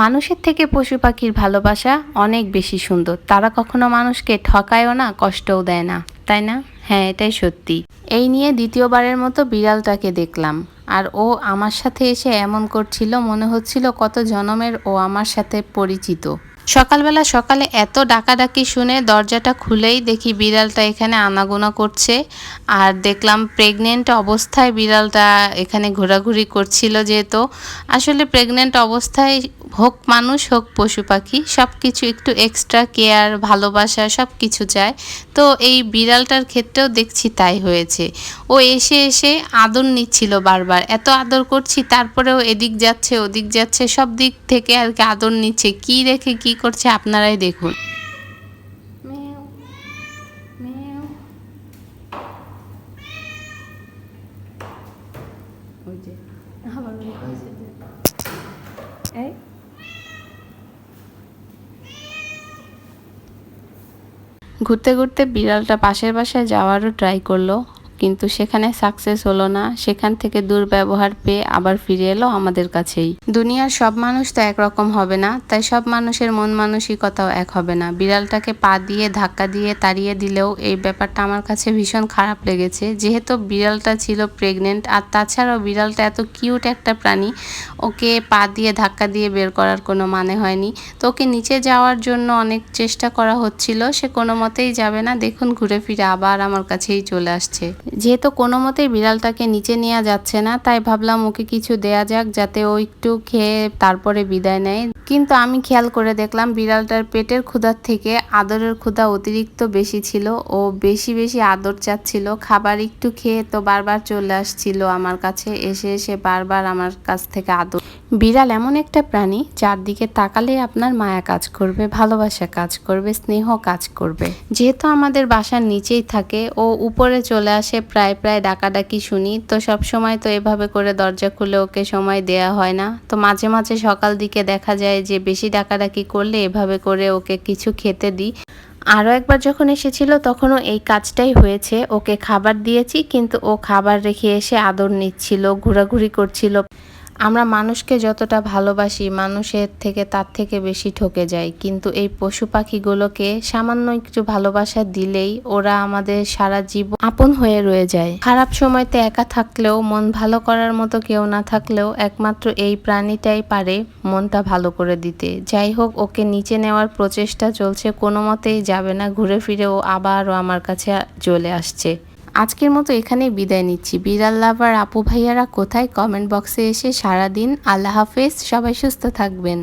মানুষের থেকে পশু পাখির ভালোবাসা অনেক বেশি সুন্দর। তারা কখনো মানুষকে ঠকায়ও না, কষ্টও দেয় না। তাই না? হ্যাঁ এটাই সত্যি। এই নিয়ে দ্বিতীয়বারের মতো বিড়ালটাকে দেখলাম। আর ও আমার সাথে এসে এমন করছিল, মনে হচ্ছিল কত জনমের ও আমার সাথে পরিচিত। সকালবেলা সকালে এত ডাকাডাকি শুনে দরজাটা খুলেই দেখি বিড়ালটা এখানে আনাগোনা করছে। আর দেখলাম প্রেগনেন্ট অবস্থায় বিড়ালটা এখানে ঘোরাঘুরি করছিল যেহেতু। আসলে প্রেগনেন্ট অবস্থায় হোক মানুষ হোক পশু পাখি সব কিছু একটু এক্সট্রা কেয়ার ভালোবাসা সব কিছু চায়। তো এই বিড়ালটার ক্ষেত্রেও দেখছি তাই হয়েছে। ও এসে এসে আদর নিচ্ছিল বারবার। এত আদর করছি, তারপরেও এদিক যাচ্ছে, ওদিক যাচ্ছে, সব দিক থেকে আর কি আদর নিচ্ছে। কি রেখে কি করছে আপনারাই দেখুন। ঘুরতে ঘুরতে বিড়ালটা পাশের বাসায় যাওয়ারও ট্রাই করল। কিন্তু সেখানে সাকসেস হলো না। সেখান থেকে দুর্ব্যবহার পেয়ে আবার ফিরে এলো আমাদের কাছেই। দুনিয়ার সব মানুষ তো একরকম হবে না, তাই সব মানুষের মন মানসিকতাও এক হবে না। বিড়ালটাকে পা দিয়ে, ধাক্কা দিয়ে তাড়িয়ে দিলেও এই ব্যাপারটা আমার কাছে ভীষণ খারাপ লেগেছে। যেহেতু বিড়ালটা ছিল প্রেগনেন্ট আর তাছাড়াও বিড়ালটা এত কিউট একটা প্রাণী, ওকে পা দিয়ে, ধাক্কা দিয়ে বের করার কোনো মানে হয়নি। তো ওকে নিচে যাওয়ার জন্য অনেক চেষ্টা করা হচ্ছিল, সে কোনো মতেই যাবে না। দেখুন, ঘুরে ফিরে আবার আমার কাছেই চলে আসছে। যেহেতু কোনো মতেই বিড়ালটাকে নিচে নেওয়া যাচ্ছে না, তাই ভাবলাম ওকে কিছু দেয়া যাক যাতে ও একটু খেয়ে তারপরে বিদায় নেয়। কিন্তু আমি খেয়াল করে দেখলাম বিড়ালটার পেটের ক্ষুধার থেকে আদরের ক্ষুধা অতিরিক্ত বেশি ছিল। ও বেশি বেশি আদর চাচ্ছিল, খাবার একটু খেয়ে তো বারবার চলে আসছিল আমার কাছে, এসে এসে বারবার আমার কাছ থেকে আদর বিড়াল এমন একটা প্রাণী যার দিকে তাকালে আপনার মায়া কাজ করবে, ভালোবাসা কাজ করবে, স্নেহ কাজ করবে। যেহেতু আমাদের বাসার নিচেই থাকে ও উপরে চলে আসে প্রায় প্রায় ডাকাডাকি শুনি, তো সব সময় তো এভাবে করে দরজা খুলে ওকে সময় দেয়া হয় না। তো মাঝে মাঝে সকাল দিকে দেখা যায় যে বেশি ডাকাডাকি করলে এভাবে করে ওকে কিছু খেতে দিই। আরও একবার যখন এসেছিল তখনও এই কাজটাই হয়েছে। ওকে খাবার দিয়েছি, কিন্তু ও খাবার রেখে এসে আদর নিচ্ছিল, ঘোরাঘুরি করছিল। আমরা মানুষকে যতটা ভালোবাসি, মানুষের থেকে তার থেকে বেশি ঠকে যায় কিন্তু এই পশু পাখিগুলোকে সামান্য একটু ভালোবাসা দিলেই ওরা আমাদের সারা জীবন আপন হয়ে রয়ে যায়। খারাপ সময়তে একা থাকলেও, মন ভালো করার মতো কেউ না থাকলেও একমাত্র এই প্রাণীটাই পারে মনটা ভালো করে দিতে। যাই হোক, ওকে নিচে নেওয়ার প্রচেষ্টা চলছে কোনো মতেই যাবে না, ঘুরে ফিরে ও আবারও আমার কাছে চলে আসছে। আজকের মতো এখানে বিদায় নিচ্ছি। বিড়াল লাভার আপু ভাইয়ারা কোথায়? কমেন্ট বক্সে এসে সারাদিন আল্লাহ হাফেজ। সবাই সুস্থ থাকবেন।